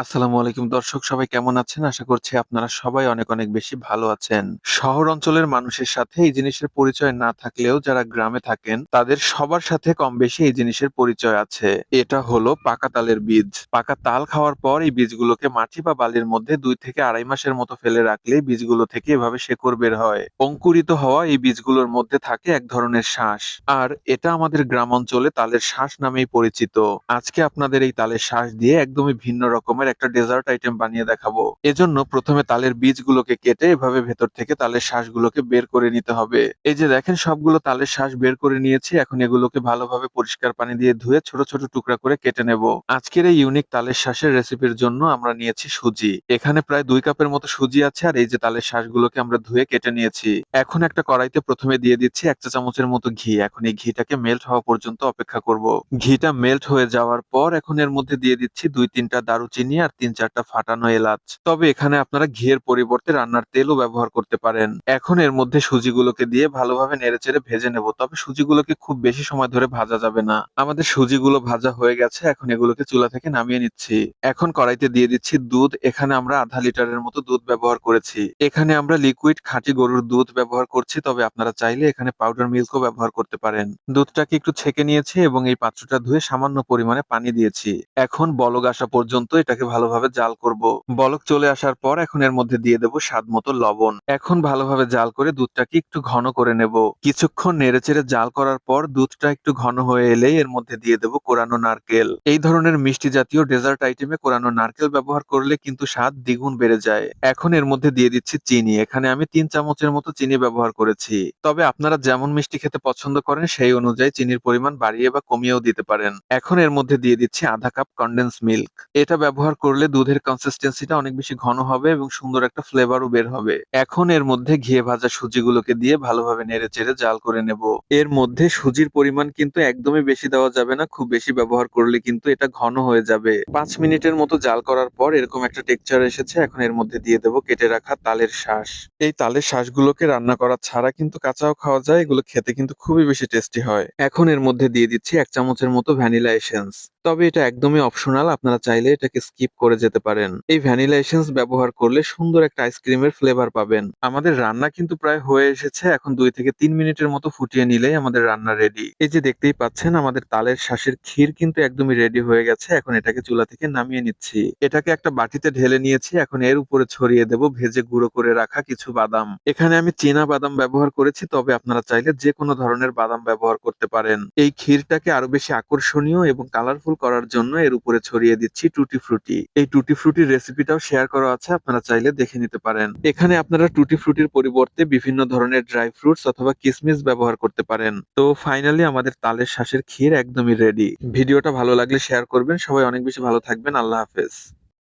আসসালামু আলাইকুম দর্শক সবাই কেমন আছেন? আশা করছি আপনারা সবাই অনেক, অনেক বেশি ভালো আছেন। শহর অঞ্চলের মানুষের সাথে এই জিনিসের পরিচয় না থাকলেও যারা গ্রামে থাকেন তাদের সবার সাথে কম বেশি এই জিনিসের পরিচয় আছে। এটা হলো পাকা তালের বীজ। পাকা তাল খাওয়ার পর এই বীজগুলোকে মাটি বা বালির মধ্যে দুই থেকে আড়াই মাসের মতো ফেলে রাখলে বীজগুলো থেকে এভাবে শেকড় বের হয়। অঙ্কুরিত হওয়া এই বীজগুলোর মধ্যে থাকে এক ধরনের শাঁস। আর এটা আমাদের গ্রাম অঞ্চলে তালের শাঁস নামেই পরিচিত। আজকে আপনাদের এই তালের শাঁস দিয়ে একদমই ভিন্ন রকমের একটা ডেজার্ট আইটেম বানিয়ে দেখাবো। এজন্য প্রথমে তালের বীজগুলোকে কেটে এভাবে ভেতর থেকে তালের শাঁসগুলোকে বের করে নিতে হবে। এই যে দেখেন সবগুলো তালের শাঁস বের করে নিয়েছি। এখন এগুলোকে ভালোভাবে পরিষ্কার পানি দিয়ে ধুয়ে ছোট, ছোট টুকরা করে কেটে নেব। আজকের এই ইউনিক তালের শাঁসের রেসিপির জন্য আমরা নিয়েছি সুজি। এখানে প্রায় ২ কাপের মতো সুজি আছে আর এই যে তালের শাঁসগুলোকে আমরা ধুয়ে কেটে নিয়েছি। এখন একটা কড়াইতে প্রথমে দিয়ে দিচ্ছি ১ চা চামচের মতো ঘি। এখন এই ঘিটাকে মেল্ট হওয়া পর্যন্ত অপেক্ষা করব। ঘিটা মেল্ট হয়ে যাওয়ার পর এখন এর মধ্যে দিয়ে দিচ্ছি দুই তিনটা দারুচিনি আর তিন চারটা ফাটানো এলাচ। তবে এখানে আপনারা ঘিয়ের পরিবর্তে রান্নার তেলও ব্যবহার করতে পারেন। এখন এর মধ্যে সুজিগুলোকে দিয়ে ভালোভাবে নেড়েচেড়ে ভেজে নেব। তবে সুজিগুলোকে খুব বেশি সময় ধরে ভাজা যাবে না। আমাদের সুজিগুলো ভাজা হয়ে গেছে। এখন এগুলোকে চুলা থেকে নামিয়ে নিচ্ছি। এখন কড়াইতে দিয়ে দিচ্ছি দুধ। এখানে আমরা আধা লিটারের মতো দুধ ব্যবহার করেছি। এখানে আমরা লিকুইড খাঁটি গরুর দুধ ব্যবহার করছি। তবে আপনারা চাইলে এখানে পাউডার মিল্কও ব্যবহার করতে পারেন। দুধটাকে একটু ছেঁকে নিয়েছি এবং এই পাত্রটা ধুয়ে সামান্য পরিমাণে পানি দিয়েছি। এখন বলক আসা পর্যন্ত এটাকে ভালোভাবে জাল করব। বলক চলে আসার পর এখন এর মধ্যে দিয়ে দেব স্বাদ মতো লবণ। এখন ভালোভাবে জাল করে দুধটাকে একটু ঘন করে নেব। কিছুক্ষণ নেড়েচেড়ে জাল করার পর দুধটা একটু ঘন হয়ে এলেই এর মধ্যে দিয়ে দেব কোরানো নারকেল। এই ধরনের মিষ্টি জাতীয় ডেজার্ট আইটেমে কোরানো নারকেল ব্যবহার করলে কিন্তু স্বাদ দ্বিগুণ বেড়ে যায়। এখন এর মধ্যে দিয়ে দিচ্ছি চিনি। এখানে আমি তিন চামচের মতো চিনি ব্যবহার করেছি। তবে আপনারা যেমন মিষ্টি খেতে পছন্দ করেন, সেই অনুযায়ী চিনির পরিমাণ বাড়িয়ে বা কমিয়েও দিতে পারেন। এখন এর মধ্যে দিয়ে দিচ্ছি আধা কাপ কন্ডেন্স মিল্ক। এটা ব্যবহার করলে দুধের কনসিস্টেন্সিটা অনেক বেশি ঘন হবে এবং সুন্দর একটা ফ্লেভারও বের হবে। এখন এর মধ্যে ঘিয়ে ভাজা সুজিগুলোকে দিয়ে ভালোভাবে নেড়ে চেড়ে জাল করে নেব। এর মধ্যে সুজির পরিমাণ কিন্তু একদমই বেশি দেওয়া যাবে না। খুব বেশি ব্যবহার করলে কিন্তু এটা ঘন হয়ে যাবে। ৫ মিনিটের মতো জাল করার পর এরকম একটা টেক্সচার এসেছে। এখন এর মধ্যে দিয়ে দেব কেটে রাখা তালের শাঁস। এই তালের শাঁসগুলোকে রান্না করা ছাড়া কিন্তু কাঁচাও খাওয়া যায়। এগুলো খেতে কিন্তু খুবই বেশি টেস্টি হয়। এখন এর মধ্যে দিয়ে দিচ্ছি এক চামচের মতো ভ্যানিলা এসেন্স। তবে এটা একদমই অপশনাল। আপনারা চাইলে এটাকে স্কিপ করে যেতে পারেন। এই ভ্যানিলা এসেন্স ব্যবহার করলে সুন্দর একটা আইসক্রিমের ফ্লেভার পাবেন। আমাদের রান্না কিন্তু প্রায় হয়ে এসেছে। এখন দুই থেকে ৩ মিনিটের মতো ফুটিয়ে নিলেই আমাদের রান্না রেডি। এই যে দেখতেই পাচ্ছেন, আমাদের তালের শাঁসের ক্ষীর কিন্তু একদমই রেডি হয়ে গেছে। এখন এটাকে চুলা থেকে নামিয়ে নিচ্ছি। এটাকে একটা বাটিতে ঢেলে নিয়েছি। এখন এর উপরে ছড়িয়ে দেব ভেজে গুঁড়ো করে রাখা কিছু বাদাম। এখানে আমি চীনা বাদাম ব্যবহার করেছি। তবে আপনারা চাইলে যেকোনো ধরনের বাদাম ব্যবহার করতে পারেন। এই ক্ষীরটাকে আরও বেশি আকর্ষণীয় এবং কালারফুল করার জন্য এর উপরে ছড়িয়ে দিচ্ছি টুটি ফ্রুটি। এই টুটি ফ্রুটির রেসিপিটাও শেয়ার করা আছে। আপনারা চাইলে দেখে নিতে পারেন। এখানে আপনারা টুটি ফ্রুটির পরিবর্তে বিভিন্ন ধরনের ড্রাই ফ্রুটস অথবা কিসমিস ব্যবহার করতে পারেন। তো ফাইনালি আমাদের তালের শ্বাসের ক্ষীর একদমই রেডি। ভিডিওটা ভালো লাগলে শেয়ার করবেন। সবাই অনেক বেশি ভালো থাকবেন। আল্লাহ হাফেজ।